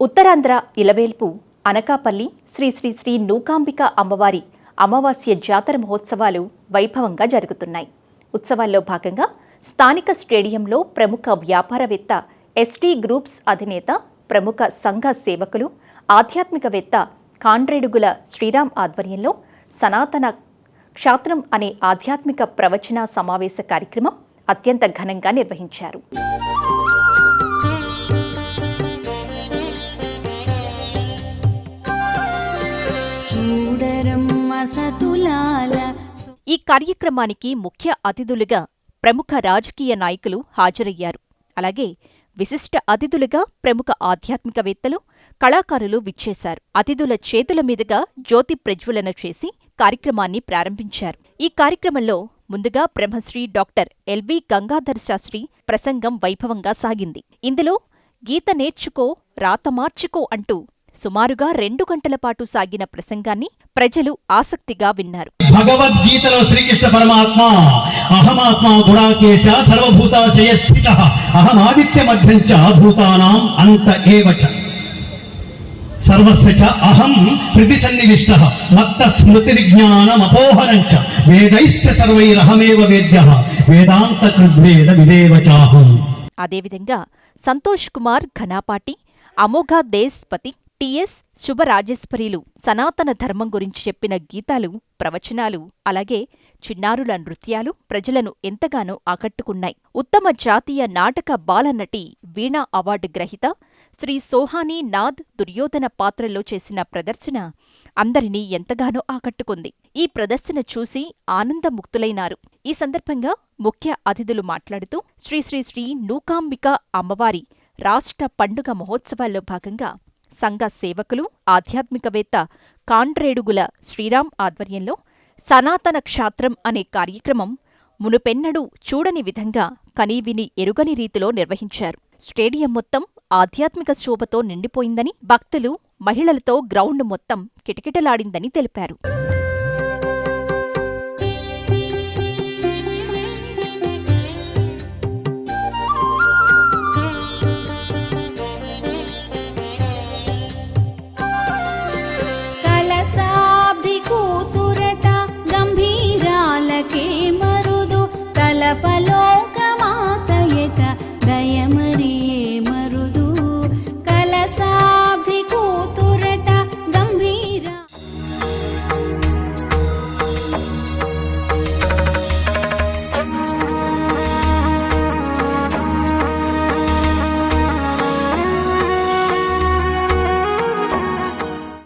ఉత్తరాంధ్ర ఇలవేల్పు అనకాపల్లి శ్రీ శ్రీ శ్రీ నూకాంబిక అమ్మవారి అమావాస్య జాతర మహోత్సవాలు వైభవంగా జరుగుతున్నాయి. ఉత్సవాల్లో భాగంగా స్థానిక స్టేడియంలో ప్రముఖ వ్యాపారవేత్త ఎస్టీ గ్రూప్స్ అధినేత ప్రముఖ సంఘ సేవకులు ఆధ్యాత్మికవేత్త కాండ్రేడుగుల శ్రీరామ్ ఆధ్వర్యంలో సనాతన క్షాత్రం అనే ఆధ్యాత్మిక ప్రవచన సమావేశ కార్యక్రమం అత్యంత ఘనంగా నిర్వహించారు. ఈ కార్యక్రమానికి ముఖ్య అతిథులుగా ప్రముఖ రాజకీయ నాయకులు హాజరయ్యారు. అలాగే విశిష్ట అతిథులుగా ప్రముఖ ఆధ్యాత్మికవేత్తలు కళాకారులు విచ్చేశారు. అతిథుల చేతుల మీదుగా జ్యోతి ప్రజ్వలన చేసి కార్యక్రమాన్ని ప్రారంభించారు. ఈ కార్యక్రమంలో ముందుగా Brahmasri doctor L V Gangadhar Shastri ప్రసంగం వైభవంగా సాగింది. ఇందులో గీత నేర్చుకో రాత మార్చుకో అంటూ సుమారుగా రెండు గంటల పాటు సాగిన ప్రసంగాన్ని ప్రజలు ఆసక్తిగా విన్నారు. భగవద్గీతలో శ్రీకృష్ణ పరమాత్మ అహమాత్మ గుణాకేశ సర్వభూతాశయ స్థిత అహమాదిత్య మధ్యం చ భూతానాం అంత ఏవ చ. సర్వస్య చ అహం ప్రతిసన్నివిష్ట మత్త స్మృతి విజ్ఞానమపోహరం చ వేదైశ్చ సర్వైరహమేవ వేద్య వేదాంత కృద్వేద విదేవ చాహం. అదేవిధంగా సంతోష్ కుమార్ ఘనాపాటి అమోఘ దేశ్పతి టిఎస్ శుభరాజేశ్వరీలు సనాతన ధర్మం గురించి చెప్పిన గీతాలు ప్రవచనాలు అలాగే చిన్నారుల నృత్యాలు ప్రజలను ఎంతగానో ఆకట్టుకున్నాయి. ఉత్తమ జాతీయ నాటక బాలనటి వీణా అవార్డు గ్రహీత శ్రీ సోహానీ నాథ్ దుర్యోధన పాత్రలో చేసిన ప్రదర్శన అందరినీ ఎంతగానో ఆకట్టుకుంది. ఈ ప్రదర్శన చూసి ఆనందముక్తులైనారు. ఈ సందర్భంగా ముఖ్య అతిథులు మాట్లాడుతూ శ్రీ శ్రీ శ్రీ నూకాంబిక అమ్మవారి రాష్ట్ర పండుగ మహోత్సవాల్లో భాగంగా సంఘ సేవకులు ఆధ్యాత్మికవేత్త కాండ్రేడుగుల శ్రీరామ్ ఆధ్వర్యంలో సనాతన క్షాత్రం అనే కార్యక్రమం మునుపెన్నడూ చూడని విధంగా కనీవిని ఎరుగని రీతిలో నిర్వహించారు. స్టేడియం మొత్తం ఆధ్యాత్మిక శోభతో నిండిపోయిందని భక్తులు మహిళలతో గ్రౌండ్ మొత్తం కిటకిటలాడిందని తెలిపారు. नीलपलोक